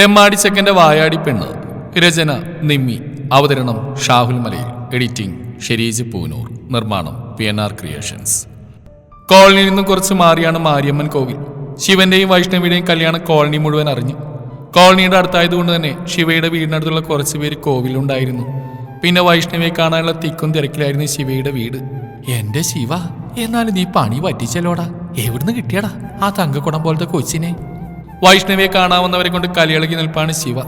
തെമ്മാടിച്ചക്കന്റെ വായാടി പെണ്ണ്. രചന നിമ്മി. അവതരണം ഷാഹുൽ മലയിൽ. എഡിറ്റിംഗ് ഷെരീജ് പൂനൂർ. നിർമ്മാണം പി എൻ ആർ ക്രിയേഷൻസ്. കോളനിയിൽ നിന്നും കുറച്ച് മാറിയാണ് മാരിയമ്മൻ കോവിൽ. ശിവന്റെയും വൈഷ്ണവിയുടെയും കല്യാണം കോളനി മുഴുവൻ അറിഞ്ഞു. കോളനിയുടെ അടുത്തായതുകൊണ്ട് തന്നെ ശിവയുടെ വീടിനടുത്തുള്ള കുറച്ച് പേര് കോവിലുണ്ടായിരുന്നു. പിന്നെ വൈഷ്ണവിയെ കാണാനുള്ള തിക്കും തിരക്കിലായിരുന്നു ശിവയുടെ വീട്. എന്റെ ശിവ എന്നാലും നീ പണി പറ്റിച്ചല്ലോടാ? എവിടുന്ന് കിട്ടിയടാ? ആ തങ്കക്കുടം പോലത്തെ കൊച്ചിനെ. വൈഷ്ണവിയെ കാണാവുന്നവരെ കൊണ്ട് കലിയിളകി നിൽപ്പാണ് ശിവ.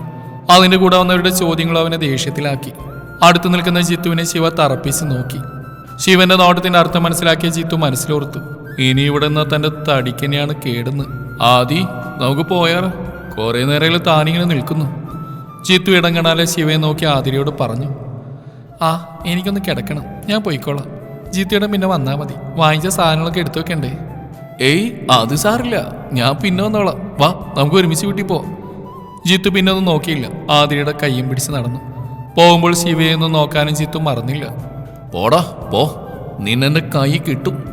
അതിന്റെ കൂടെ വന്നവരുടെ ചോദ്യങ്ങൾ അവനെ ദേഷ്യത്തിലാക്കി. അടുത്തു നിൽക്കുന്ന ജിത്തുവിനെ ശിവ തറപ്പിച്ച് നോക്കി. ശിവന്റെ നോട്ടത്തിന്റെ അർത്ഥം മനസ്സിലാക്കിയ ജിത്തു മനസ്സിലോർത്തു. ഇനി ഇവിടെ നിന്ന് തന്റെ തടിക്കനെയാണ് കേടുന്ന്. ആദി നമുക്ക് പോയാലോ? കുറെ നേരം താനിങ്ങനെ നിൽക്കുന്നു. ചിത്തു ഇടങ്ങണാലെ ശിവയെ നോക്കി ആതിരയോട് പറഞ്ഞു. ആ എനിക്കൊന്ന് കിടക്കണം. ഞാൻ പോയിക്കോളാം. ജിത്തിയുടെ പിന്നെ വന്നാൽ മതി. വാങ്ങിച്ച സാധനങ്ങളൊക്കെ എടുത്തു വെക്കണ്ടേ? ഏയ് അത് സാറില്ല. ഞാൻ പിന്നെ വന്നോളാം. വാ നമുക്ക് ഒരുമിച്ച് വീട്ടിൽ പോ ജിത്തു പിന്നെ ഒന്നും നോക്കിയില്ല. ആതിരയുടെ കയ്യും പിടിച്ച് നടന്നു. പോകുമ്പോൾ ശിവയൊന്നും നോക്കാനും ജിത്തു മറന്നില്ല. പോടാ പോ. നിന്നെ കൈ കിട്ടും.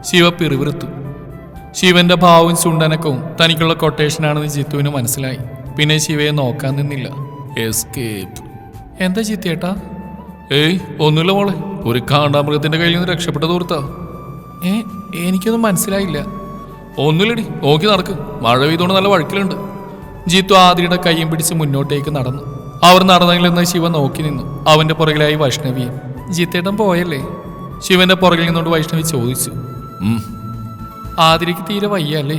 ശിവ പിറിവിറുത്തു ശിവന്റെ ഭാവവും ചുണ്ടനക്കവും തനിക്കുള്ള കൊട്ടേഷനാണെന്ന് ജിത്തുവിന് മനസ്സിലായി. പിന്നെ ശിവയെ നോക്കാൻ നിന്നില്ല. എസ്കേപ്പ് എന്താ ചിത്തേട്ടാ ഏയ് ഒന്നുമില്ല മോളെ. ഒരു കാണ്ടാമൃഗത്തിന്റെ കയ്യിൽ നിന്ന് രക്ഷപ്പെട്ട തോർത്താ ഏ എനിക്കൊന്നും മനസ്സിലായില്ല. ഒന്നുമില്ലടി നോക്കി നടക്ക്. മഴ പെയ്തുകൊണ്ട് നല്ല വഴക്കിലുണ്ട്. ജീത്തു ആദിയുടെ കൈയും പിടിച്ച് മുന്നോട്ടേക്ക് നടന്നു. അവർ നടന്നതിൽ നിന്ന് ശിവ നോക്കി നിന്നു. അവന്റെ പുറകിലായി വൈഷ്ണവിയും. ജീത്തേട്ടൻ പോയല്ലേ? ശിവന്റെ പുറകിൽ നിന്നുകൊണ്ട് വൈഷ്ണവി ചോദിച്ചു. ആതിരയ്ക്ക് തീരെ വയ്യ അല്ലേ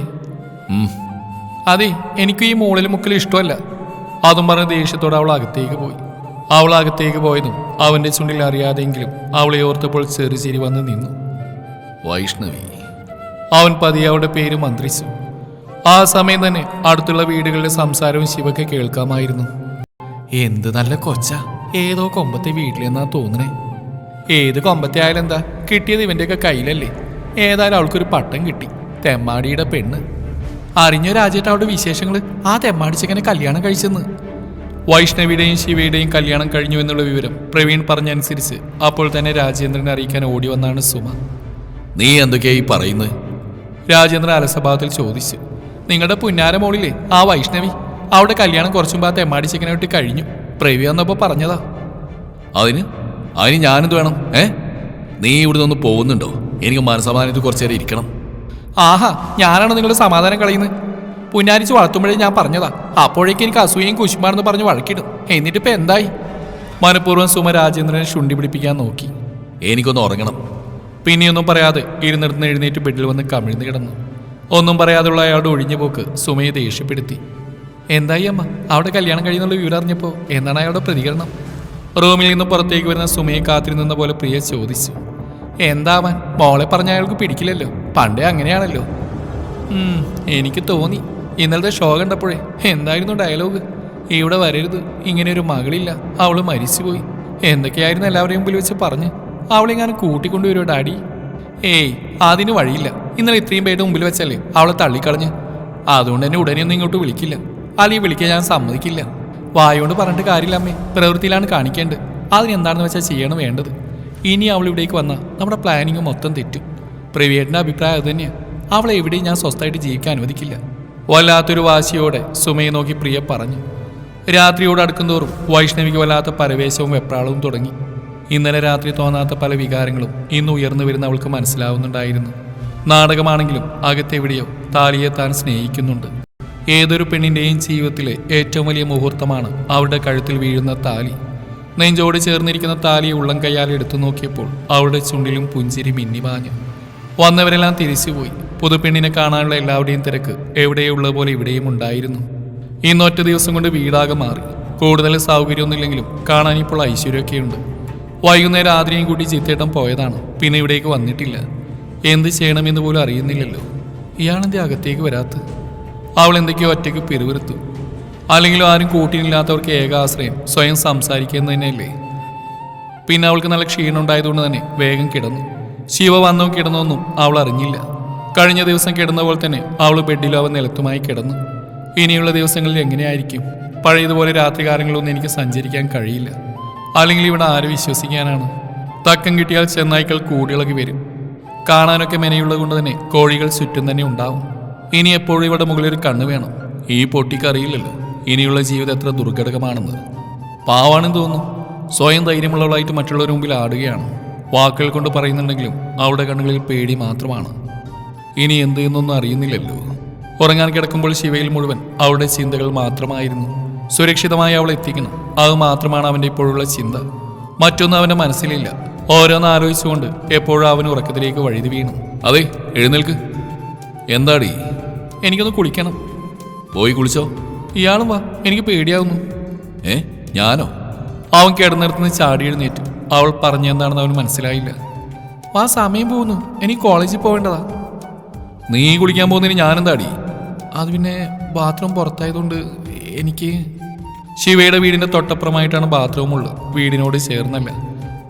അതെ എനിക്ക് ഈ മോളിൽ മുക്കിൽ ഇഷ്ടമല്ല. അതും പറഞ്ഞ ദേഷ്യത്തോടെ അവൾ അകത്തേക്ക് പോയി. അവൾ അകത്തേക്ക് പോയതും അവന്റെ ചുണ്ടിൽ അറിയാതെങ്കിലും അവളെ ഓർത്തപ്പോൾ ചെറുചിരി വന്ന് നിന്നു. വൈഷ്ണവി. അവൻ പതിയെ അവളുടെ പേര് മന്ത്രിച്ചു. ആ സമയം തന്നെ അടുത്തുള്ള വീടുകളുടെ സംസാരവും ശിവക്ക് കേൾക്കാമായിരുന്നു. എന്ത് നല്ല കൊച്ച. ഏതോ കൊമ്പത്തെ വീട്ടിലെന്നാ തോന്നണേ. ഏത് കൊമ്പത്തെ ആയാലും എന്താ കിട്ടിയത് ഇവന്റെയൊക്കെ കയ്യിലല്ലേ. ഏതായാലും അവൾക്കൊരു പട്ടം കിട്ടി. തെമ്മാടിയുടെ പെണ്ണ്. അറിഞ്ഞ രാജേട്ട അവളുടെ വിശേഷങ്ങൾ ആ തെമ്മാടിച്ചെങ്ങനെ കല്യാണം കഴിച്ചെന്ന്? വൈഷ്ണവിയുടെയും ശിവയുടെയും കല്യാണം കഴിഞ്ഞു എന്നുള്ള വിവരം പ്രവീൺ പറഞ്ഞനുസരിച്ച് അപ്പോൾ തന്നെ രാജേന്ദ്രനെ അറിയിക്കാൻ ഓടി വന്നാണ് സുമ. നീ എന്തൊക്കെയായി പറയുന്നത്? രാജേന്ദ്രൻ അലസഭാവത്തിൽ ചോദിച്ചു. നിങ്ങളുടെ പുന്നാര മോളിലെ ആ വൈഷ്ണവി അവിടെ കല്യാണം കുറച്ചും പാ തെമ്മാടി ചിക്കനായിട്ട് കഴിഞ്ഞു. പ്രവി വന്നപ്പോ പറഞ്ഞതാ. അതിന്? അതിന് ഞാനെന്ത് വേണം ഏ? നീ ഇവിടെ നിന്ന് പോകുന്നുണ്ടോ? എനിക്ക് മനസമാധാനത്തിൽ കുറച്ചു നേരം ഇരിക്കണം. ആഹാ ഞാനാണ് നിങ്ങളുടെ സമാധാനം കളയുന്നത്? പുന്നാരിച്ച് വളർത്തുമ്പോഴേ ഞാൻ പറഞ്ഞതാ. അപ്പോഴേക്ക് എനിക്ക് അസൂയയും കുശുമാണെന്ന് പറഞ്ഞ് വഴക്കിടും. എന്നിട്ടിപ്പോ എന്തായി? മനഃപൂർവം സുമ രാജേന്ദ്രനെ ശുണ്ടി പിടിപ്പിക്കാൻ നോക്കി. എനിക്കൊന്ന് ഉറങ്ങണം. പിന്നെയൊന്നും പറയാതെ ഇരുന്നിടുന്ന് എഴുന്നേറ്റ് ബെഡിൽ വന്ന് കമിഴ്ന്ന് കിടന്നു. ഒന്നും പറയാതുള്ള അയാളുടെ ഒഴിഞ്ഞു പോക്ക് സുമയെ ദേഷ്യപ്പെടുത്തി. എന്തായി അമ്മ? അവിടെ കല്യാണം കഴിയുന്നുള്ള വിവരം അറിഞ്ഞപ്പോൾ എന്താണ് അയാളുടെ പ്രതികരണം? റൂമിൽ നിന്ന് പുറത്തേക്ക് വരുന്ന സുമയെ കാത്തിരുന്ന പോലെ പ്രിയ ചോദിച്ചു. എന്താവാൻ മോളെ പറഞ്ഞ അയാൾക്ക് പിടിക്കില്ലല്ലോ. പണ്ടേ അങ്ങനെയാണല്ലോ. എനിക്ക് തോന്നി. ഇന്നലത്തെ ഷോ കണ്ടപ്പോഴേ എന്തായിരുന്നു ഡയലോഗ്? ഇവിടെ വരരുത്. ഇങ്ങനെ ഒരു മകളില്ല. അവൾ മരിച്ചുപോയി. എന്തൊക്കെയായിരുന്നു എല്ലാവരെയും മുമ്പിൽ വെച്ച് പറഞ്ഞ്? അവളെങ്ങാനും കൂട്ടിക്കൊണ്ടുവരുമോ ഡാഡി? ഏയ് അതിന് വഴിയില്ല. ഇന്നലെ ഇത്രയും പേരുടെ മുമ്പിൽ വെച്ചല്ലേ അവളെ തള്ളിക്കളഞ്ഞ്. അതുകൊണ്ട് തന്നെ ഉടനെയൊന്നും ഇങ്ങോട്ട് വിളിക്കില്ല. അല്ലെങ്കിൽ വിളിക്കാൻ ഞാൻ സമ്മതിക്കില്ല. വായോണ്ട് പറഞ്ഞിട്ട് കാര്യമില്ല അമ്മേ. പ്രവൃത്തിയിലാണ് കാണിക്കേണ്ടത്. അതിനെന്താണെന്ന് വെച്ചാൽ ചെയ്യണം വേണ്ടത്. ഇനി അവൾ ഇവിടേക്ക് വന്നാൽ നമ്മുടെ പ്ലാനിങ് മൊത്തം തെറ്റും. പ്രവിയേട്ടന്റെ അഭിപ്രായം അത് അവളെ എവിടെയും ഞാൻ സ്വസ്ഥമായിട്ട് ജീവിക്കാൻ അനുവദിക്കില്ല. വല്ലാത്തൊരു വാശിയോടെ സുമയെ നോക്കി പ്രിയ പറഞ്ഞു. രാത്രിയോട് അടുക്കുന്തോറും വൈഷ്ണവിക്ക് വല്ലാത്ത പരവേശവും വെപ്രാളവും തുടങ്ങി. ഇന്നലെ രാത്രി തോന്നാത്ത പല വികാരങ്ങളും ഇന്ന് ഉയർന്നു വരുന്ന അവൾക്ക് മനസ്സിലാവുന്നുണ്ടായിരുന്നു. നാടകമാണെങ്കിലും അകത്തെവിടെയോ താലിയെ താൻ സ്നേഹിക്കുന്നുണ്ട്. ഏതൊരു പെണ്ണിന്റെയും ജീവിതത്തിലെ ഏറ്റവും വലിയ മുഹൂർത്തമാണ് അവളുടെ കഴുത്തിൽ വീഴുന്ന താലി. നെഞ്ചോട് ചേർന്നിരിക്കുന്ന താലിയെ ഉള്ളം കയ്യാൽ എടുത്തു നോക്കിയപ്പോൾ അവളുടെ ചുണ്ടിലും പുഞ്ചിരി മിന്നിമാഞ്ഞു വന്നവരെല്ലാം തിരിച്ചുപോയി. പുതുപെണ്ണിനെ കാണാനുള്ള എല്ലാവരുടെയും തിരക്ക് എവിടെയുള്ള പോലെ ഇവിടെയും ഉണ്ടായിരുന്നു. ഇന്നൊറ്റ ദിവസം കൊണ്ട് വീടാകെ മാറി. കൂടുതൽ സൗകര്യമൊന്നുമില്ലെങ്കിലും കാണാൻ ഇപ്പോൾ ഐശ്വര്യമൊക്കെയുണ്ട്. വൈകുന്നേരം ആദ്രയും കൂട്ടി ചിത്തേട്ടം പോയതാണ്. പിന്നെ ഇവിടേക്ക് വന്നിട്ടില്ല. എന്ത് ചെയ്യണമെന്ന് പോലും അറിയുന്നില്ലല്ലോ. ഇയാളെന്തെ അകത്തേക്ക് വരാത്ത അവൾ എന്തൊക്കെയോ ഒറ്റയ്ക്ക് പിറുവിറുത്തു അല്ലെങ്കിലും ആരും കൂട്ടിനില്ലാത്തവർക്ക് ഏക ആശ്രയം സ്വയം സംസാരിക്കുന്നത് തന്നെയല്ലേ. പിന്നെ അവൾക്ക് നല്ല ക്ഷീണം ഉണ്ടായതുകൊണ്ട് തന്നെ വേഗം കിടന്നു. ശിവ വന്നോ കിടന്നോന്നും അവൾ അറിഞ്ഞില്ല. കഴിഞ്ഞ ദിവസം കിടന്ന പോലെ തന്നെ അവൾ ബെഡിലോ അവൻ നിലത്തുമായി കിടന്നു. ഇനിയുള്ള ദിവസങ്ങളിൽ എങ്ങനെയായിരിക്കും? പഴയതുപോലെ രാത്രികാലങ്ങളൊന്നും എനിക്ക് സഞ്ചരിക്കാൻ കഴിയില്ല. അല്ലെങ്കിൽ ഇവിടെ ആര് വിശ്വസിക്കാനാണ്. തക്കം കിട്ടിയാൽ ചെന്നായ്ക്കൾ കൂടിയിളകി വരും. കാണാനൊക്കെ മെനയുള്ളത് കൊണ്ട് തന്നെ കോഴികൾ ചുറ്റും തന്നെ ഉണ്ടാവും. ഇനി എപ്പോഴും ഇവിടെ മുകളിൽ ഒരു കണ്ണ് വേണം. ഈ പൊട്ടിക്കറിയില്ലല്ലോ. ഇനിയുള്ള ജീവിതം എത്ര ദുർഘടകമാണെന്ന്. പാവാണെന്ന് തോന്നുന്നു. സ്വയം ധൈര്യമുള്ളവളായിട്ട് മറ്റുള്ളവരുടെ മുമ്പിൽ ആടുകയാണ്. വാക്കുകൾ കൊണ്ട് പറയുന്നുണ്ടെങ്കിലും അവളുടെ കണ്ണുകളിൽ പേടി മാത്രമാണ്. ഇനി എന്ത് എന്നൊന്നും അറിയുന്നില്ലല്ലോ. ഉറങ്ങാൻ കിടക്കുമ്പോൾ ശിവയിൽ മുഴുവൻ അവളുടെ ചിന്തകൾ മാത്രമായിരുന്നു. സുരക്ഷിതമായി അവൾ എത്തിക്കണം അത് മാത്രമാണ് അവന്റെ ഇപ്പോഴുള്ള ചിന്ത. മറ്റൊന്നും അവന്റെ മനസ്സിലില്ല. ഓരോന്ന് ആലോചിച്ചുകൊണ്ട് എപ്പോഴും അവൻ ഉറക്കത്തിലേക്ക് വഴുതി വീണു. അതെ എഴുന്നേൽക്ക്. എന്താടി? എനിക്കൊന്ന് കുളിക്കണം. പോയി കുളിച്ചോ? ഇയാളും വാ എനിക്ക് പേടിയാവുന്നു. ഏ ഞാനോ? അവൻ കിടന്നിടത്തുനിന്ന് ചാടി എഴുന്നേറ്റു. അവൾ പറഞ്ഞെന്താണെന്ന് അവന് മനസ്സിലായില്ല. ആ സമയം പോകുന്നു. എനിക്ക് കോളേജിൽ പോവേണ്ടതാ. നീ കുളിക്കാൻ പോകുന്നതിന് ഞാനെന്താടി? അത് പിന്നെ ബാത്റൂം പുറത്തായതുകൊണ്ട് എനിക്ക് ശിവയുടെ വീടിന്റെ തൊട്ടപ്പുറമായിട്ടാണ് ബാത്റൂം ഉള്ളത്. വീടിനോട് ചേർന്നല്ല.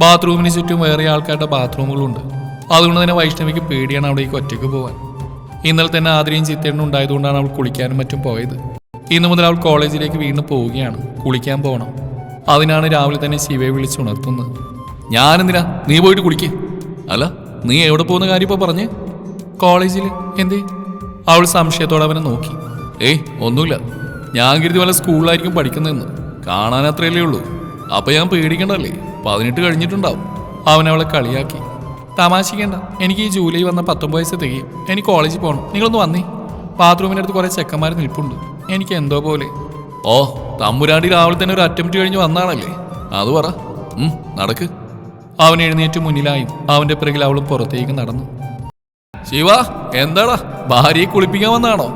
ബാത്റൂമിന് ചുറ്റും വേറെ ആൾക്കാരുടെ ബാത്റൂമുകളുണ്ട് അതുകൊണ്ട് തന്നെ വൈഷ്ണവിക്ക് പേടിയാണ് അവിടേക്ക് ഒറ്റയ്ക്ക് പോകാൻ ഇന്നലെ തന്നെ ആദ്രയും ചിത്തേണ്ണും ഉണ്ടായതുകൊണ്ടാണ് അവൾ കുളിക്കാനും മറ്റും പോയത്. ഇന്നു മുതൽ അവൾ കോളേജിലേക്ക് വീണ്ടും പോവുകയാണ്. കുളിക്കാൻ പോകണം അതിനാണ് രാവിലെ തന്നെ ശിവയെ വിളിച്ചുണർത്തുന്നത് ഞാനെന്തിനാ? നീ പോയിട്ട് കുളിക്ക്. അല്ല നീ എവിടെ പോകുന്ന കാര്യം ഇപ്പോൾ പറഞ്ഞേ? കോളേജിൽ എന്തേ? അവൾ സംശയത്തോടെ അവനെ നോക്കി. ഏയ് ഒന്നുമില്ല. ഞാൻ കരുതി വല്ല സ്കൂളിലായിരിക്കും പഠിക്കുന്നതെന്ന്. കാണാൻ അത്രയല്ലേ ഉള്ളൂ. അപ്പൊ ഞാൻ പേടിക്കണ്ടല്ലേ? പതിനെട്ട് കഴിഞ്ഞിട്ടുണ്ടാവും. അവൻ അവളെ കളിയാക്കി. തമാശിക്കേണ്ട. എനിക്ക് ഈ ജൂലൈ വന്ന പത്തൊമ്പത് വയസ്സ് തികയും എനിക്ക് കോളേജിൽ പോകണം നിങ്ങളൊന്ന് വന്നേ. ബാത്റൂമിന്റെ അടുത്ത് കുറേ ചെക്കന്മാർ നിൽപ്പുണ്ട്. എനിക്ക് എന്തോ പോലെ. ഓ തമ്പുരാണ്ടി രാവിലെ തന്നെ ഒരു അറ്റംപ്റ്റ് കഴിഞ്ഞ് വന്നാണല്ലേ അത് പറ. നടക്ക്. അവൻ എഴുന്നേറ്റ് മുന്നിലായും. അവന്റെ പിറകിൽ അവളും പുറത്തേക്ക് നടന്നു. ശിവ എന്താടാ? ഭാര്യയെ കുളിപ്പിക്കാൻ വന്നാണോ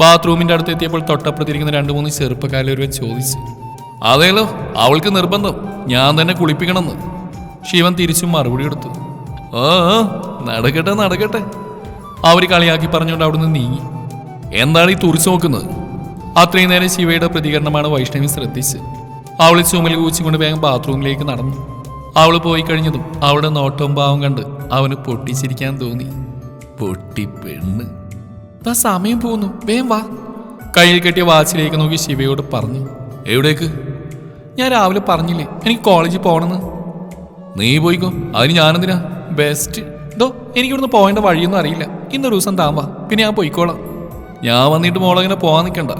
ബാത്റൂമിന്റെ അടുത്ത് എത്തിയപ്പോൾ തൊട്ടപ്പുറത്തിരിക്കുന്ന രണ്ട് മൂന്ന് ചെറുപ്പക്കാരിൽ ഒരുവൻ ചോദിച്ചു അതേലോ അവൾക്ക് നിർബന്ധം. ഞാൻ തന്നെ കുളിപ്പിക്കണമെന്ന്. ശിവൻ തിരിച്ചും മറുപടി കൊടുത്തു ആ നടക്കട്ടെ നടക്കട്ടെ. അവർ കളിയാക്കി പറഞ്ഞുകൊണ്ട് അവിടുന്ന് നീങ്ങി. എന്താണ് ഈ തുറിച്ചു നോക്കുന്നത്? അത്രയും നേരം ശിവയുടെ പ്രതികരണമാണ് വൈഷ്ണവി ശ്രദ്ധിച്ച് അവൾ ചുമൽ കൂച്ചിക്കൊണ്ട് വേഗം ബാത്റൂമിലേക്ക് നടന്നു. അവൾ പോയി കഴിഞ്ഞതും അവളുടെ നോട്ടവും ഭാവം കണ്ട് അവന് പൊട്ടിച്ചിരിക്കാൻ തോന്നി. പൊട്ടി പെണ്ണ്. ദാ സമയം പോകുന്നു വേം വാ. കയ്യിൽ കെട്ടിയ വാച്ചിലേക്ക് നോക്കി ശിവയോട് പറഞ്ഞു. എവിടേക്ക്? ഞാൻ രാവിലെ പറഞ്ഞില്ലേ എനിക്ക് കോളേജിൽ പോകണമെന്ന്. നീ പോയിക്കോ. അതിന് ഞാനെന്തിനാ? ബെസ്റ്റ് ഇതോ എനിക്കിവിടുന്ന് പോകേണ്ട വഴിയൊന്നും അറിയില്ല. ഇന്നൊരു ദിവസം താൻ വാ. പിന്നെ ഞാൻ പോയിക്കോളാം. ഞാൻ വന്നിട്ട് മോളങ്ങനെ പോകാൻ നിൽക്കണ്ട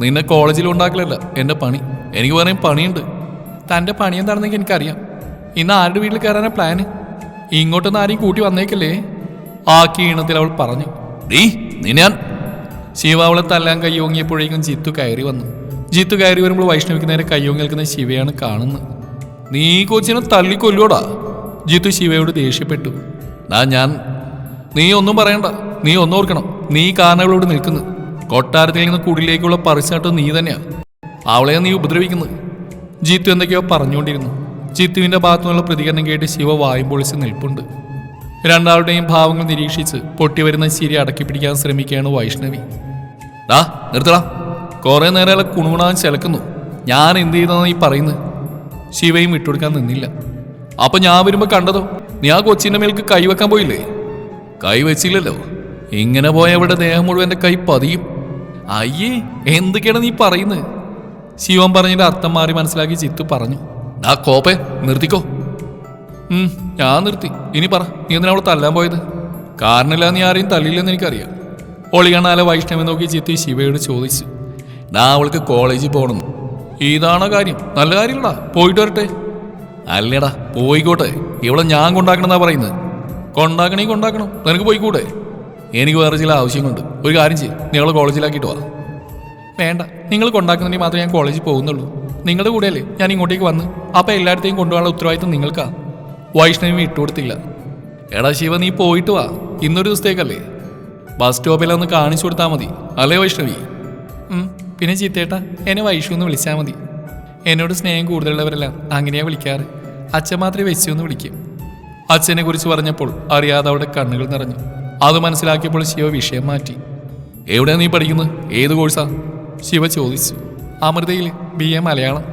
നിന്നെ കോളേജിൽ ഉണ്ടാക്കലല്ല എന്റെ പണി. എനിക്ക് പറയും പണിയുണ്ട്. തന്റെ പണി എന്താണെന്നെങ്കിൽ എനിക്കറിയാം. ഇന്ന് ആരുടെ വീട്ടിൽ കയറാനാ പ്ലാന് ഇങ്ങോട്ടൊന്നും ആരെയും കൂട്ടി വന്നേക്കല്ലേ? ആ കീണത്തിൽ അവൾ പറഞ്ഞു. ഡീ ഞാൻ ശിവ അവളെ തല്ലാൻ കയ്യോങ്ങിയപ്പോഴേക്കും ജിത്തു കയറി വന്നു. ജിത്തു കയറി വരുമ്പോൾ വൈഷ്ണവിക്ക് നേരെ കയ്യോങ്ങി നിൽക്കുന്ന ശിവയാണ് കാണുന്നത്. നീ കൊച്ചിനെ തള്ളിക്കൊല്ലോടാ ജിത്തു ശിവയോട് ദേഷ്യപ്പെട്ടു. ഡാ ഞാൻ നീ ഒന്നും പറയണ്ട. നീ ഒന്നോർക്കണം നീ കാരണവളോട് നിൽക്കുന്നു. കൊട്ടാരത്തിൽ നിന്ന് കുടിലേക്കുള്ള പറിച്ചാട്ടം നീ തന്നെയാ. അവളെ നീ ഉപദ്രവിക്കുന്നത്. ജിത്തു എന്തൊക്കെയോ പറഞ്ഞുകൊണ്ടിരുന്നു. ജിത്തുവിന്റെ ഭാഗത്തുനിന്നുള്ള പ്രതികരണം കേട്ട് ശിവ വായും പൊളിച്ച് നിൽപ്പുണ്ട്. രണ്ടാളുടെയും ഭാവങ്ങൾ നിരീക്ഷിച്ച് പൊട്ടിവരുന്ന ചിരി അടക്കി പിടിക്കാൻ ശ്രമിക്കുകയാണ് വൈഷ്ണവി. ഡാ നിർത്തടാ. കുറേ നേരം കുണുകുണാൻ ചിലക്കുന്നു. ഞാൻ എന്ത് ചെയ്തെന്നാണ് ഈ പറയുന്നത് ശിവയും വിട്ടുകൊടുക്കാൻ നിന്നില്ല. അപ്പൊ ഞാൻ വരുമ്പോ കണ്ടതോ? നീ ആ കൊച്ചിന്റെ മേൽക്ക് കൈവെക്കാൻ പോയില്ലേ? കൈ വെച്ചില്ലല്ലോ. ഇങ്ങനെ പോയ അവിടെ ദേഹം മുഴുവൻ എന്റെ കൈ പതിയും. അയ്യേ എന്തൊക്കെയാണ് നീ പറയുന്നത് ശിവൻ പറഞ്ഞതിന്റെ അർത്ഥം മാറി മനസ്സിലാക്കി ചിത്തു പറഞ്ഞു. ഡാ കോപ്പേ നിർത്തിക്കോ. ഞാൻ നിർത്തി. ഇനി പറ നീ എന്തിനാ അവളെ തല്ലാൻ പോയത്? കാരണമില്ല നീ ആരെയും തല്ലില്ലെന്ന് എനിക്കറിയാം. ഒളികണാലെ വൈഷ്ണവി നോക്കി ചിത്തി ശിവയോട് ചോദിച്ചു ഞാൻ അവൾക്ക് കോളേജിൽ പോകണം. ഇതാണോ കാര്യം? നല്ല കാര്യമില്ലടാ. പോയിട്ട് വരട്ടെ. അല്ലടാ പോയിക്കോട്ടെ. ഇവിടെ ഞാൻ കൊണ്ടാക്കണമെന്നാ പറയുന്നത്. കൊണ്ടാക്കണേ കൊണ്ടാക്കണം. നിനക്ക് പോയിക്കൂടെ? എനിക്ക് വേറെ ചില ആവശ്യങ്ങളുണ്ട്. ഒരു കാര്യം ചെയ്യും. നിങ്ങൾ കോളേജിലാക്കിയിട്ട് വാ. വേണ്ട. നിങ്ങൾ കൊണ്ടാക്കുന്നുണ്ടെങ്കിൽ മാത്രമേ ഞാൻ കോളേജിൽ പോകുന്നുള്ളൂ. നിങ്ങളുടെ കൂടെയല്ലേ ഞാൻ ഇങ്ങോട്ടേക്ക് വന്ന്. അപ്പം എല്ലായിടത്തെയും കൊണ്ടുപോകാനുള്ള ഉത്തരവാദിത്വം നിങ്ങൾക്കാ. വൈഷ്ണവി ഇട്ടുകൊടുത്തില്ല എടാ ശിവ നീ പോയിട്ട് വാ. ഇന്നൊരു ദിവസത്തേക്കല്ലേ? ബസ് സ്റ്റോപ്പിലൊന്ന് കാണിച്ചു കൊടുത്താൽ മതി. അല്ലേ വൈഷ്ണവി? പിന്നെ ചീത്തേട്ടാ എന്നെ വൈഷു എന്ന് വിളിച്ചാൽ മതി. എന്നോട് സ്നേഹം കൂടുതലുള്ളവരെല്ലാം അങ്ങനെയാ വിളിക്കാറ്. അച്ഛൻ മാത്രമേ വെച്ചു എന്ന് വിളിക്കും. അച്ഛനെ കുറിച്ച് പറഞ്ഞപ്പോൾ അറിയാതെ അവളുടെ കണ്ണുകൾ നിറഞ്ഞു. അത് മനസ്സിലാക്കിയപ്പോൾ ശിവ വിഷയം മാറ്റി. എവിടെയാണ് നീ പഠിക്കുന്നത് ഏത് കോഴ്സാ? ശിവ ചോദിച്ചു. അമൃതയിൽ B A Malayalam.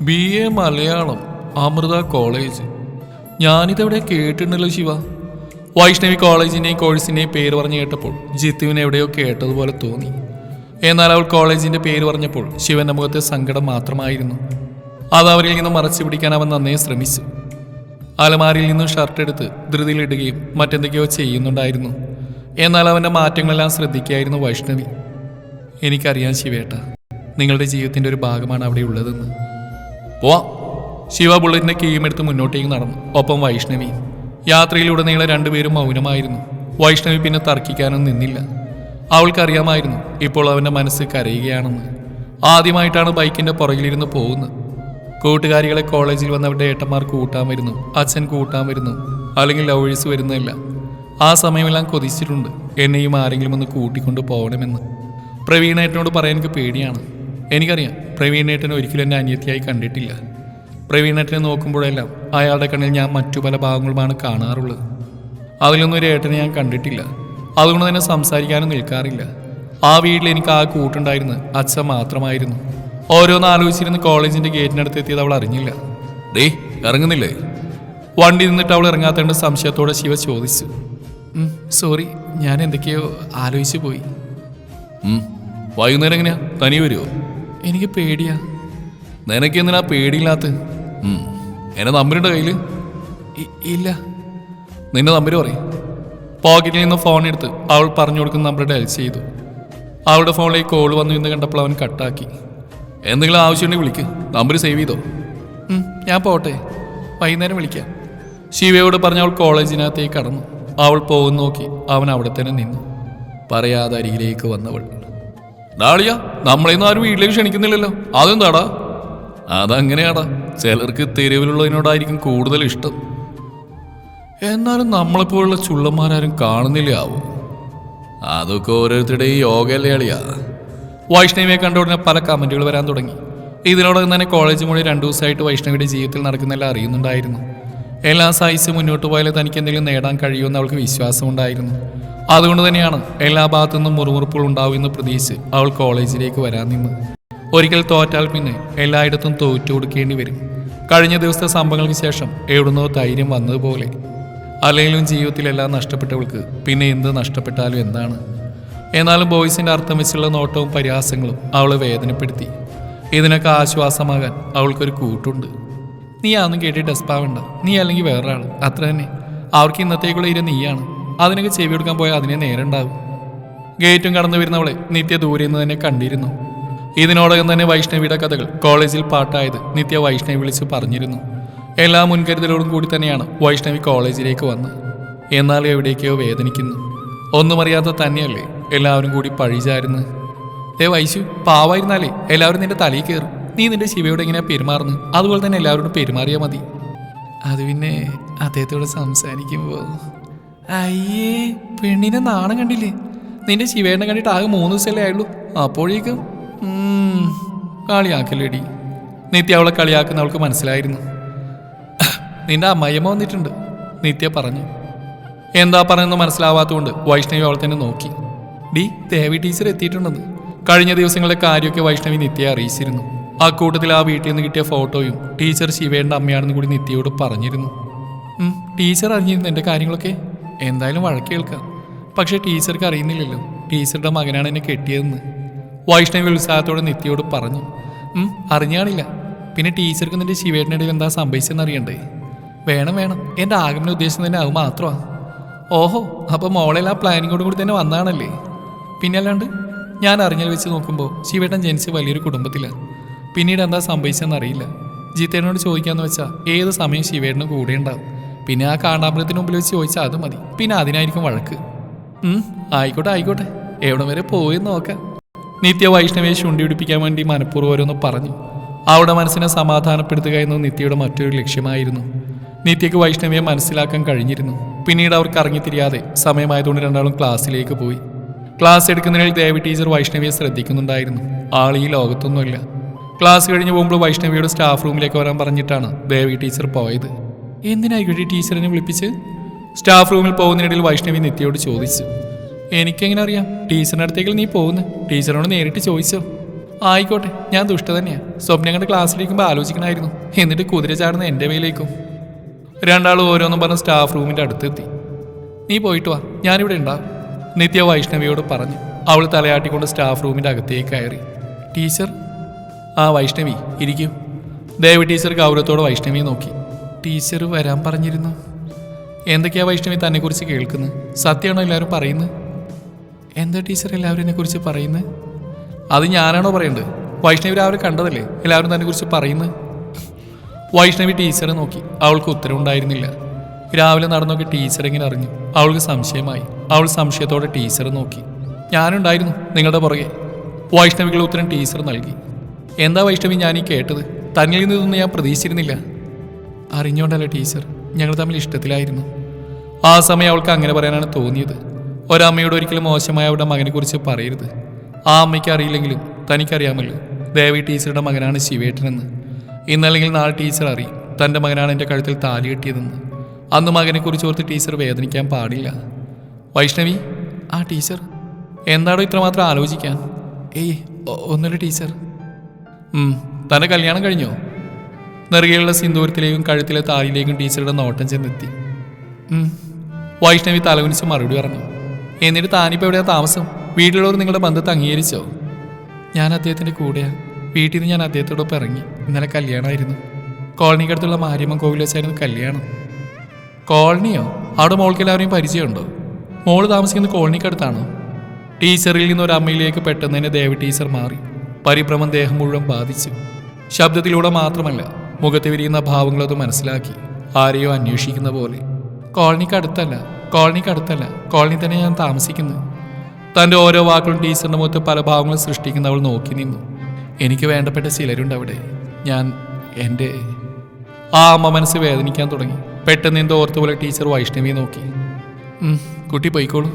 B A Malayalam Amrita college. ഞാനിതെവിടെ കേട്ടിട്ടുണ്ടല്ലോ ശിവ. വൈഷ്ണവി കോളേജിന്റെയും കോഴ്സിന്റെയും പേര് പറഞ്ഞു കേട്ടപ്പോൾ ജിത്തുവിനെ എവിടെയോ കേട്ടതുപോലെ തോന്നി. എന്നാൽ അവൾ കോളേജിന്റെ പേര് പറഞ്ഞപ്പോൾ ശിവന്റെ മുഖത്തെ സങ്കടം മാത്രമായിരുന്നു. അത് അവരിൽ നിന്ന് മറച്ചു പിടിക്കാൻ അവൻ നന്നേ ശ്രമിച്ചു. അലമാരിയിൽ നിന്നും ഷർട്ട് എടുത്ത് ധൃതിയിലിടുകയും മറ്റെന്തൊക്കെയോ ചെയ്യുന്നുണ്ടായിരുന്നു. എന്നാൽ അവന്റെ മാറ്റങ്ങളെല്ലാം ശ്രദ്ധിക്കുകയായിരുന്നു വൈഷ്ണവി. എനിക്കറിയാം ശിവേട്ട നിങ്ങളുടെ ജീവിതത്തിന്റെ ഒരു ഭാഗമാണ് അവിടെ ഉള്ളതെന്ന്. പോവാം. ശിവ ബുള്ളറ്റിന്റെ കീമെടുത്ത് മുന്നോട്ടേക്ക് നടന്നു. ഒപ്പം വൈഷ്ണവി. യാത്രയിലുടനീളം രണ്ടുപേരും മൗനമായിരുന്നു. വൈഷ്ണവി പിന്നെ തർക്കിക്കാനും നിന്നില്ല. അവൾക്കറിയാമായിരുന്നു ഇപ്പോൾ അവന്റെ മനസ്സ് കരയുകയാണെന്ന്. ആദ്യമായിട്ടാണ് ബൈക്കിന്റെ പുറകിലിരുന്ന് പോകുന്നത്. കൂട്ടുകാരികളെ കോളേജിൽ വന്നവരുടെ ഏട്ടന്മാർ കൂട്ടാൻ വരുന്നു അച്ഛൻ കൂട്ടാൻ വരുന്നു അല്ലെങ്കിൽ ലവേഴ്സ് വരുന്നില്ല ആ സമയമെല്ലാം കൊതിച്ചിട്ടുണ്ട്. എന്നെയും ആരെങ്കിലും ഒന്ന് കൂട്ടിക്കൊണ്ട് പോകണമെന്ന്. പ്രവീണേട്ടനോട് പറയാൻ എനിക്ക് പേടിയാണ്. എനിക്കറിയാം പ്രവീണേട്ടൻ ഒരിക്കലും എന്റെ അനിയത്തിയായി കണ്ടിട്ടില്ല. പ്രവീണേട്ടനെ നോക്കുമ്പോഴെല്ലാം അയാളുടെ കണ്ണിൽ ഞാൻ മറ്റു പല ഭാഗങ്ങളുമാണ് കാണാറുള്ളത്. അതിലൊന്നും ഒരു ഏട്ടനെ ഞാൻ കണ്ടിട്ടില്ല. അതുകൊണ്ട് തന്നെ സംസാരിക്കാനും നിൽക്കാറില്ല. ആ വീട്ടിൽ എനിക്ക് ആ കൂട്ടുണ്ടായിരുന്നത് അച്ഛൻ മാത്രമായിരുന്നു. ഓരോന്ന് ആലോചിച്ചിരുന്ന് കോളേജിന്റെ ഗേറ്റിനടുത്ത് എത്തിയത് അവൾ അറിഞ്ഞില്ല. ഡേ ഇറങ്ങുന്നില്ലേ? വണ്ടി നിന്നിട്ട് അവൾ ഇറങ്ങാത്തതുകൊണ്ട് സംശയത്തോടെ ശിവ ചോദിച്ചു. സോറി ഞാൻ എന്തൊക്കെയോ ആലോചിച്ചു പോയി. വൈകുന്നേരം എങ്ങനെയാ? തനി വരുമോ എനിക്ക് പേടിയാ. നിനക്ക് എന്തിനാ പേടിയില്ലാത്ത എന്നെ നമ്പരുണ്ട് കയ്യിൽ ഇല്ല. നിന്റെ നമ്പർ പറയും. പോക്കറ്റിൽ നിന്ന് ഫോൺ എടുത്ത് അവൾ പറഞ്ഞു കൊടുക്കുന്ന നമ്പർ ഡയൽ ചെയ്തു. അവളുടെ ഫോണിലേക്ക് കോൾ വന്നു എന്ന് കണ്ടപ്പോൾ അവൻ കട്ടാക്കി. എന്തെങ്കിലും ആവശ്യമുണ്ടെങ്കിൽ വിളിക്ക്. നമ്പർ സേവ് ചെയ്തോ? ഞാൻ പോട്ടെ. വൈകുന്നേരം വിളിക്കാം. ശിവയോട് പറഞ്ഞ അവൾ കോളേജിനകത്തേക്ക് കടന്നു. അവൾ പോകുന്ന നോക്കി അവൻ അവിടെ തന്നെ നിന്നു. പറയാതെ അരികിലേക്ക് വന്നവൾ. ഡാളിയ നമ്മളെയൊന്നും ആരും വീട്ടിലേക്ക് ക്ഷണിക്കുന്നില്ലല്ലോ. അതെന്താടാ? അതങ്ങനെയാടാ. ചിലർക്ക് തെരുവിലുള്ളതിനോടായിരിക്കും കൂടുതൽ ഇഷ്ടം. എന്നാലും നമ്മളെപ്പോലുള്ള ചുള്ളന്മാരാരും കാണുന്നില്ല ആവും അതൊക്കെ ഓരോരുത്തരുടെയും യോഗയല്ലേ അളിയാ വൈഷ്ണവിയെ കണ്ട ഉടനെ പല കമന്റുകൾ വരാൻ തുടങ്ങി. ഇതിനോടൊപ്പം തന്നെ കോളേജ് മുഴുവൻ രണ്ടു ദിവസമായിട്ട് വൈഷ്ണവിയുടെ ജീവിതത്തിൽ നടക്കുന്നെല്ലാം അറിയുന്നുണ്ടായിരുന്നു. എല്ലാ സൈസ് മുന്നോട്ട് പോയാലേ തനിക്ക് എന്തെങ്കിലും നേടാൻ കഴിയുമെന്ന് അവൾക്ക് വിശ്വാസമുണ്ടായിരുന്നു. അതുകൊണ്ട് തന്നെയാണ് എല്ലാ ഭാഗത്തു നിന്നും മുറുമുറുപ്പുകൾ ഉണ്ടാവുമെന്ന് പ്രതീക്ഷിച്ച് അവൾ കോളേജിലേക്ക് വരാൻ നിന്ന്. ഒരിക്കൽ തോറ്റാൽ പിന്നെ എല്ലായിടത്തും തോറ്റു കൊടുക്കേണ്ടി വരും. കഴിഞ്ഞ ദിവസത്തെ സംഭവങ്ങൾക്ക് ശേഷം എവിടുന്നോ ധൈര്യം വന്നതുപോലെ. അല്ലെങ്കിലും ജീവിതത്തിലെല്ലാം നഷ്ടപ്പെട്ടവൾക്ക് പിന്നെ എന്ത് നഷ്ടപ്പെട്ടാലും എന്താണ്? എന്നാലും ബോയ്സിന്റെ അർത്ഥം വെച്ചുള്ള നോട്ടവും പരിഹാസങ്ങളും അവളെ വേദനപ്പെടുത്തി. ഇതിനൊക്കെ ആശ്വാസമാകാൻ അവൾക്കൊരു കൂട്ടുണ്ട്. നീ അതൊന്നും കേട്ടിട്ട് ഡെസ്പാവണ്ട നീ അല്ലെങ്കിൽ വേറൊരാൾ അത്ര തന്നെ. അവർക്ക് ഇന്നത്തേക്കുള്ള ഇര നീയാണ്. അതിനൊക്കെ ചെവി കൊടുക്കാൻ പോയാൽ അതിനെ നേരണ്ടാവും. ഗേറ്റും കടന്നു വരുന്നവളെ നിത്യ ദൂരെ നിന്ന് തന്നെ കണ്ടിരുന്നു. ഇതിനോടകം തന്നെ വൈഷ്ണവിയുടെ കഥകൾ കോളേജിൽ പാട്ടായത് നിത്യ വൈഷ്ണവി വിളിച്ച് പറഞ്ഞിരുന്നു. എല്ലാ മുൻകരുതലോടും കൂടി തന്നെയാണ് വൈഷ്ണവി കോളേജിലേക്ക് വന്ന് എന്നാൽ എവിടേക്കോ വേദനിക്കുന്നു. ഒന്നും അറിയാത്ത തന്നെയല്ലേ എല്ലാവരും കൂടി പഴിചാരുന്ന് ഏ വൈശു പാവായിരുന്നാലേ എല്ലാവരും നിന്റെ തലയിൽ കയറും. നീ നിന്റെ ശിവയോട് എങ്ങനെയാ പെരുമാറുന്നു അതുപോലെ തന്നെ എല്ലാവരോടും പെരുമാറിയാൽ മതി. അത് പിന്നെ അദ്ദേഹത്തോട് സംസാരിക്കുമ്പോൾ അയ്യേ പെണ്ണിനെ നാണം കണ്ടില്ലേ? നിന്റെ ശിവേണ്ണ കണ്ടിട്ട് ആകെ മൂന്ന് ദിവസമല്ലേ ആയുള്ളൂ. അപ്പോഴേക്കും കളിയാക്കല്ലേടി. നിത്യ അവളെ കളിയാക്കുന്ന അവൾക്ക് മനസ്സിലായിരുന്നു. നിന്റെ അമ്മയമ്മ വന്നിട്ടുണ്ട് നിത്യ പറഞ്ഞു. എന്താ പറയുന്നത് മനസ്സിലാവാത്തതുകൊണ്ട് വൈഷ്ണവി അവൾ തന്നെ നോക്കി. ഡി ദേവി ടീച്ചർ എത്തിയിട്ടുണ്ടെന്ന്. കഴിഞ്ഞ ദിവസങ്ങളിലെ കാര്യമൊക്കെ വൈഷ്ണവി നിത്യയെ അറിയിച്ചിരുന്നു. ആ കൂട്ടത്തിൽ ആ വീട്ടിൽ നിന്ന് കിട്ടിയ ഫോട്ടോയും ടീച്ചർ ശിവേണ്ട അമ്മയാണെന്ന് കൂടി നിത്യയോട് പറഞ്ഞിരുന്നു. ടീച്ചർ അറിഞ്ഞിരുന്നു എന്റെ കാര്യങ്ങളൊക്കെ? എന്തായാലും വഴക്ക് കേൾക്കാം. പക്ഷേ ടീച്ചർക്ക് അറിയുന്നില്ലല്ലോ. ടീച്ചറുടെ മകനാണ് എന്നെ കെട്ടിയതെന്ന്. വൈഷ്ണവി ഉത്സാഹത്തോടെ നിത്യയോട് പറഞ്ഞു അറിഞ്ഞാണില്ല. പിന്നെ ടീച്ചർക്ക് നിന്റെ ശിവേട്ടനിടയിൽ എന്താ സംഭവിച്ചെന്ന് അറിയണ്ടേ? വേണം വേണം. എന്റെ ആഗമന ഉദ്ദേശം തന്നെ അത് മാത്രമാണ് ഓഹോ അപ്പൊ മോളെല്ലാം പ്ലാനിങ്ങോട് കൂടി തന്നെ വന്നാണല്ലേ? പിന്നെ അല്ലാണ്ട് ഞാൻ അറിഞ്ഞാൽ വെച്ച് നോക്കുമ്പോൾ ശിവേട്ടൻ ജനിച്ച് വലിയൊരു കുടുംബത്തിലാണ് പിന്നീട് എന്താ സംഭവിച്ചതെന്ന് അറിയില്ല. ജീത്തേനോട് ചോദിക്കാന്ന് വെച്ചാൽ ഏത് സമയം ശിവേട്ടന് കൂടെ ഉണ്ടാവും? പിന്നെ ആ കാണാമ്പലത്തിന് മുമ്പിൽ വെച്ച് ചോദിച്ചാൽ അത് മതി. പിന്നെ അതിനായിരിക്കും വഴക്ക്. ആയിക്കോട്ടെ ആയിക്കോട്ടെ. എവിടം വരെ പോയി നോക്കാം. നിത്യ വൈഷ്ണവിയെ ചുണ്ടി പിടിപ്പിക്കാൻ വേണ്ടി മനഃപൂർവം ഓരോന്ന് പറഞ്ഞു. അവളുടെ മനസ്സിനെ സമാധാനപ്പെടുത്തുക എന്നത് നിത്യയുടെ മറ്റൊരു ലക്ഷ്യമായിരുന്നു. നിത്യയ്ക്ക് വൈഷ്ണവിയെ മനസ്സിലാക്കാൻ കഴിഞ്ഞിരുന്നു. പിന്നീട് അവർക്ക് ഇറങ്ങിത്തിരിയാതെ സമയമായതുകൊണ്ട് രണ്ടാളും ക്ലാസ്സിലേക്ക് പോയി. ക്ലാസ് എടുക്കുന്നതിൽ ദേവി ടീച്ചർ വൈഷ്ണവിയെ ശ്രദ്ധിക്കുന്നുണ്ടായിരുന്നു. ആൾ ഈ ലോകത്തൊന്നുമില്ല. ക്ലാസ് കഴിഞ്ഞ് പോകുമ്പോൾ വൈഷ്ണവിയുടെ സ്റ്റാഫ് റൂമിലേക്ക് വരാൻ പറഞ്ഞിട്ടാണ് ദേവി ടീച്ചർ പോയത്. എന്തിനായിക്കോട്ടെ ടീച്ചറിനെ വിളിപ്പിച്ച്? സ്റ്റാഫ് റൂമിൽ പോകുന്നതിനിടയിൽ വൈഷ്ണവി നിത്യയോട് ചോദിച്ചു. എനിക്കെങ്ങനെ അറിയാം ടീച്ചറിന്റെ അടുത്തേക്ക് നീ പോകുന്നു. ടീച്ചറിനോട് നേരിട്ട് ചോദിച്ചോ. ആയിക്കോട്ടെ ഞാൻ ദുഷ്ട തന്നെയാ. സ്വപ്നം കണ്ട് ക്ലാസ്സിലിരിക്കുമ്പോൾ ആലോചിക്കണമായിരുന്നു എന്നിട്ട് കുതിര ചാടുന്ന എന്റെ മേലേക്കും. രണ്ടാളും ഓരോന്നും പറഞ്ഞ് സ്റ്റാഫ് റൂമിന്റെ അടുത്തെത്തി നീ പോയിട്ട് വാ ഞാനിവിടെ ഉണ്ടാവും നിത്യ വൈഷ്ണവിയോട് പറഞ്ഞു. അവൾ തലയാട്ടിക്കൊണ്ട് സ്റ്റാഫ് റൂമിന്റെ അകത്തേക്ക് കയറി. ടീച്ചർ? ആ വൈഷ്ണവി ഇരിക്കൂ. ദേവി ടീച്ചർ ഗൗരവത്തോടെ വൈഷ്ണവിയെ നോക്കി. ടീച്ചർ വരാൻ പറഞ്ഞിരുന്നു. എന്തൊക്കെയാ വൈഷ്ണവി തന്നെക്കുറിച്ച് കേൾക്കുന്നത് സത്യമാണോ എല്ലാവരും പറയുന്നത് എന്താ ടീച്ചർ എല്ലാവരും എന്നെക്കുറിച്ച് പറയുന്നത് അത് ഞാനാണോ പറയേണ്ടത്? വൈഷ്ണവി രാവിലെ കണ്ടതല്ലേ? എല്ലാവരും തന്നെ കുറിച്ച് പറയുന്നത് വൈഷ്ണവി ടീച്ചറെ നോക്കി. അവൾക്ക് ഉത്തരവുണ്ടായിരുന്നില്ല. രാവിലെ നടന്നൊക്കെ ടീച്ചർ ഇങ്ങനെ അറിഞ്ഞു. അവൾക്ക് സംശയമായി. അവൾ സംശയത്തോടെ ടീച്ചറെ നോക്കി. ഞാനുണ്ടായിരുന്നു നിങ്ങളുടെ പുറകെ. വൈഷ്ണവികളുടെ ഉത്തരം ടീച്ചർ നൽകി. എന്താ വൈഷ്ണവി ഞാൻ ഈ കേട്ടത്? തന്നിൽ നിന്നൊന്നും ഞാൻ പ്രതീക്ഷിച്ചിരുന്നില്ല. അറിഞ്ഞോണ്ടല്ല ടീച്ചർ? ഞങ്ങൾ തമ്മിൽ ഇഷ്ടത്തിലായിരുന്നു. ആ സമയം അവൾക്ക് അങ്ങനെ പറയാനാണ് തോന്നിയത്. ഒരമ്മയോട് ഒരിക്കലും മോശമായ അവരുടെ മകനെക്കുറിച്ച് പറയരുത്. ആ അമ്മയ്ക്ക് അറിയില്ലെങ്കിലും തനിക്കറിയാമല്ലോ ദേവി ടീച്ചറുടെ മകനാണ് ശിവേട്ടനെന്ന്. ഇന്നല്ലെങ്കിൽ നാളെ ടീച്ചർ അറിയും തന്റെ മകനാണ് എന്റെ കഴുത്തിൽ താലി കെട്ടിയതെന്ന്. അന്ന് മകനെക്കുറിച്ച് ഓർത്ത് ടീച്ചർ വേദനിക്കാൻ പാടില്ല. വൈഷ്ണവി ആ ടീച്ചർ? എന്താണോ ഇത്രമാത്രം ആലോചിക്കാൻ? ഏയ് ഒന്നുമില്ല ടീച്ചർ. തന്റെ കല്യാണം കഴിഞ്ഞോ? നെറുകയുള്ള സിന്ദൂരത്തിലേക്കും കഴുത്തിലെ താലിയിലേക്കും ടീച്ചറുടെ നോട്ടം ചെന്നെത്തി. വൈഷ്ണവി തലകുനിച്ച് മറുപടി പറഞ്ഞു. എന്നിട്ട് താനിപ്പോൾ എവിടെയാ താമസം? വീട്ടിലുള്ളവർ നിങ്ങളുടെ ബന്ധത്തെ അംഗീകരിച്ചോ? ഞാൻ അദ്ദേഹത്തിന്റെ കൂടെയാണ് വീട്ടിൽ നിന്ന് ഞാൻ അദ്ദേഹത്തോടൊപ്പം ഇറങ്ങി. ഇന്നലെ കല്യാണമായിരുന്നു. കോളനിക്കടുത്തുള്ള മാരിയമ്മ കോവിൽ വെച്ചായിരുന്നു കല്യാണം. കോളനിയോ? അവിടെ മോൾക്ക് എല്ലാവരെയും പരിചയമുണ്ടോ? മോൾ താമസിക്കുന്ന കോളനിക്കടുത്താണോ. ടീച്ചറിൽ നിന്ന് ഒരു അമ്മയിലേക്ക് പെട്ടെന്ന് തന്നെ ദേവി ടീച്ചർ മാറി. പരിഭ്രമം ദേഹം മുഴുവൻ ബാധിച്ചു. ശബ്ദത്തിലൂടെ മാത്രമല്ല മുഖത്ത് വിരിയുന്ന ഭാവങ്ങളത് മനസ്സിലാക്കി. ആരെയോ അന്വേഷിക്കുന്ന പോലെ. കോളനിക്കടുത്തല്ല കോളനിക്കടുത്തല്ല കോളനി തന്നെ ഞാൻ താമസിക്കുന്നത്. തന്റെ ഓരോ വാക്കുകളും ടീച്ചറിന്റെ മുഖത്ത് പല ഭാവങ്ങളും സൃഷ്ടിക്കുന്ന അവൾ നോക്കി നിന്നു. എനിക്ക് വേണ്ടപ്പെട്ട ചിലരുണ്ട് അവിടെ. ഞാൻ എന്റെ ആ അമ്മ മനസ്സ് വേദനിക്കാൻ തുടങ്ങി. പെട്ടെന്ന് എന്തോ ഓർത്ത പോലെ ടീച്ചർ വൈഷ്ണവിയെ നോക്കി. കുട്ടി പോയിക്കോളൂ.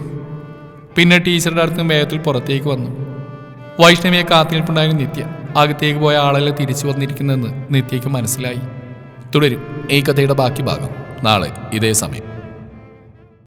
പിന്നെ ടീച്ചറുടെ അടുത്ത് വേഗത്തിൽ പുറത്തേക്ക് വന്നു. വൈഷ്ണവിയെ കാത്തിനിൽപ്പുണ്ടായിരുന്നു നിത്യ. അകത്തേക്ക് പോയ ആളല്ല തിരിച്ചു വന്നിരിക്കുന്നതെന്ന് നിത്യയ്ക്ക് മനസ്സിലായി. തുടരും ഈ കഥയുടെ ബാക്കി ഭാഗം. നാളെ ഇതേ സമയം